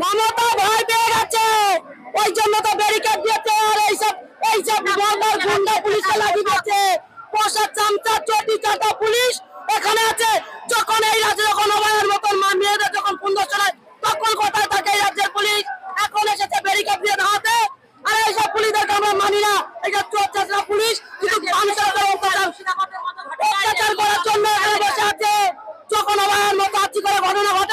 মমতা ভয় পেয়ে গেছে। ওই জন্য তো ব্যারিকেড দিয়েছে আর এইসব এইসব বর্ডার গুন্ডা পুলিশকে লাগিয়ে দিয়েছে। পোষা চামচা, চটি, চাটা পুলিশ এখানে আছে। যখন এই রাজ্যে যখন অভয়ের মতন মা মেয়েদের যখন সুন্দর চলায় তখন কোথায় থাকে এই রাজ্যের পুলিশ? এখন এসেছে ব্যারিকেড দিয়ে দাঁড়াতে। আর এইসব পুলিশদেরকে আমরা মানি না। যে চোর চাষরা পুলিশ কিন্তু মানুষের অত্যাচার। করার জন্য বসে আছে। যখন অভয়ের মতো আর্থিক ঘটনা ঘটে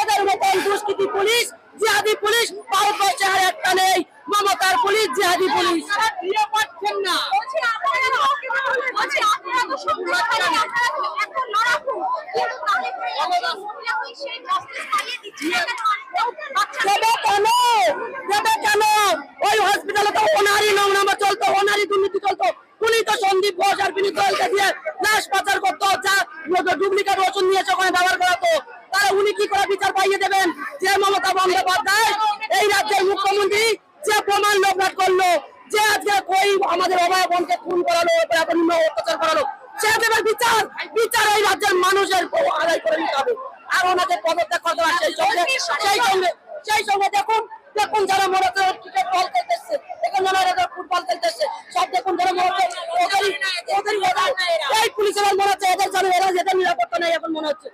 এদের মতন দুষ্কৃতি পুলিশ জিহাদি পুলিশ ভারতবর্ষে আর একটা নেই। মমতার পুলিশ জিহাদি পুলিশ। পাচ্ছেন না। করে ওই হসপিটালে তো ওনারই নোংরামা চলতো ওনারই দুর্নীতি চলতো। উনি তো সন্দীপ ঘোষ আর বিনীত গোয়েলকে দিয়ে লাশ পাচার করতো যা ডুপ্লিকেট ওষুধ নিয়েছে ওখানে ব্যবহার করাতো তারা উনি কি করে বিচার পাইয়ে দেবেন যে মমতা বন্দ্যোপাধ্যায় এই রাজ্যের মুখ্যমন্ত্রী যে প্রমাণ লোকনাথ করল যে আজকে কই আমাদের অভয় বোনকে খুন করালো নিম্ন অত্যাচার করালো সে দেবে বিচার বিচার এই রাজ্যের মানুষের আদায় করে নিতে হবে। আর ওনাকে পদত্যাগ করতে হবে সেই সঙ্গে সেই সঙ্গে সেই সঙ্গে দেখুন দেখুন যারা মরেছে ক্রিকেট বল খেলতেছে দেখুন যারা ফুটবল খেলতেছে সব দেখুন যারা এই পুলিশের মরেছে এদের জানে এরা এদের নিরাপত্তা নেই এখন মনে হচ্ছে।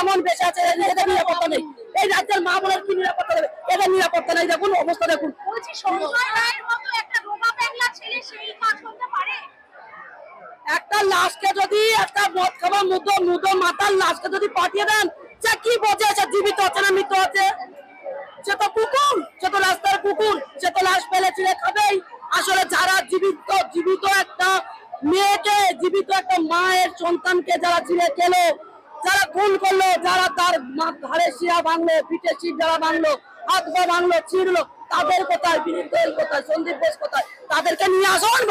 এমন বেশি আছে এদের নিরাপত্তা নেই। এই রাজ্যের মা বোনের কি নিরাপত্তা দেবে? এদের নিরাপত্তা নেই দেখুন অবস্থা দেখুন। মতো একটা লাশকে যদি একটা মদ খাওয়া মুদ মুদ মাতার লাশকে যদি পাঠিয়ে দেন সে কি বোঝে? সে জীবিত আছে না মৃত আছে? সে তো কুকুর সে তো রাস্তার কুকুর সে তো লাশ ফেলে ছিঁড়ে খাবেই। আসলে যারা জীবিত জীবিত একটা মেয়েকে জীবিত একটা মায়ের সন্তানকে যারা ছিঁড়ে খেলো যারা ভুল করল, যারা তার ঘাড়ে শিরা ভাঙলো, পিঠে শির যারা ভাঙলো, হাত ভাঙলো, ছিঁড়লো, তাদের কোথায়? বিনীত কোথায়? সন্দীপ ঘোষ কোথায়? তাদেরকে নিয়ে আসুন